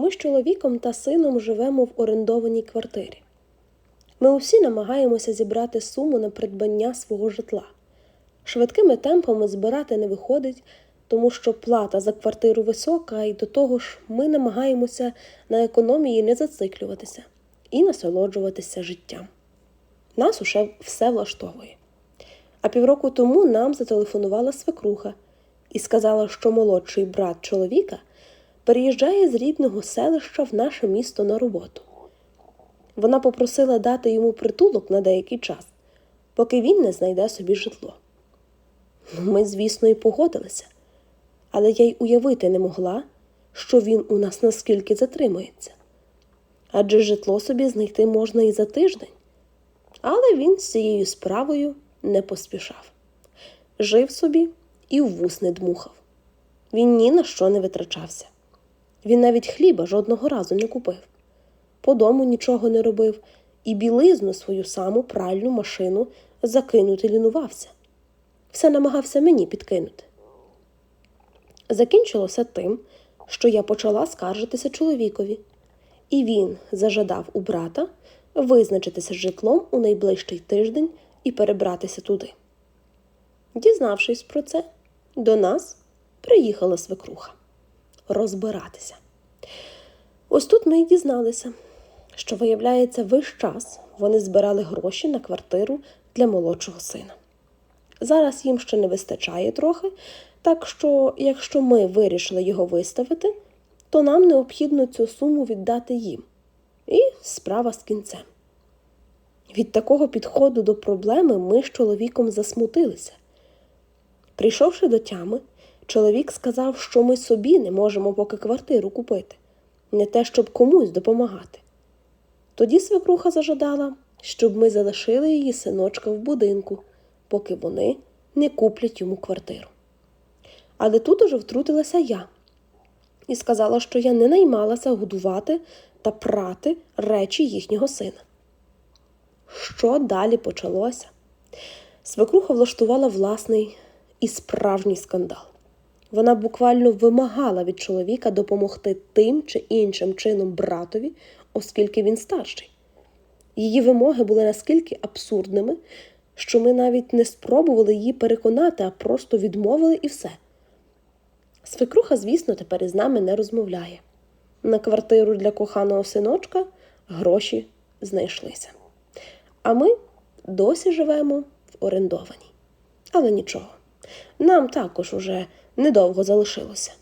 Ми з чоловіком та сином живемо в орендованій квартирі. Ми усі намагаємося зібрати суму на придбання свого житла. Швидкими темпами збирати не виходить, тому що плата за квартиру висока, і до того ж ми намагаємося на економії не зациклюватися і насолоджуватися життям. Нас уже все влаштовує. А півроку тому нам зателефонувала свекруха і сказала, що молодший брат чоловіка переїжджає з рідного селища в наше місто на роботу. Вона попросила дати йому притулок на деякий час, поки він не знайде собі житло. Ну, Ми, звісно, і погодилися, але я й уявити не могла, що він у нас наскільки затримується. Адже житло собі знайти можна і за тиждень. Але він з цією справою не поспішав. Жив собі і в вус не дмухав. Він ні на що не витрачався. Він навіть хліба жодного разу не купив, по дому нічого не робив і білизну свою саму пральну машину закинути лінувався. Все намагався мені підкинути. Закінчилося тим, що я почала скаржитися чоловікові, і він зажадав у брата визначитися з житлом у найближчий тиждень і перебратися туди. Дізнавшись про це, до нас приїхала свекруха розбиратися. Ось тут ми й дізналися, що, виявляється, весь час вони збирали гроші на квартиру для молодшого сина. Зараз їм ще не вистачає трохи, так що, якщо ми вирішили його виставити, то нам необхідно цю суму віддати їм. І справа з кінцем. Від такого підходу до проблеми ми з чоловіком засмутилися. Прийшовши до тями, чоловік сказав, що ми собі не можемо поки квартиру купити, не те, щоб комусь допомагати. Тоді свекруха зажадала, щоб ми залишили її синочка в будинку, поки вони не куплять йому квартиру. Але тут уже втрутилася я і сказала, що я не наймалася годувати та прати речі їхнього сина. Що далі почалося? Свекруха влаштувала власний і справжній скандал. Вона буквально вимагала від чоловіка допомогти тим чи іншим чином братові, оскільки він старший. Її вимоги були наскільки абсурдними, що ми навіть не спробували її переконати, а просто відмовили і все. Свекруха, звісно, тепер із нами не розмовляє. На квартиру для коханого синочка гроші знайшлися. А ми досі живемо в орендованій. Але нічого, нам також уже недовго залишилося.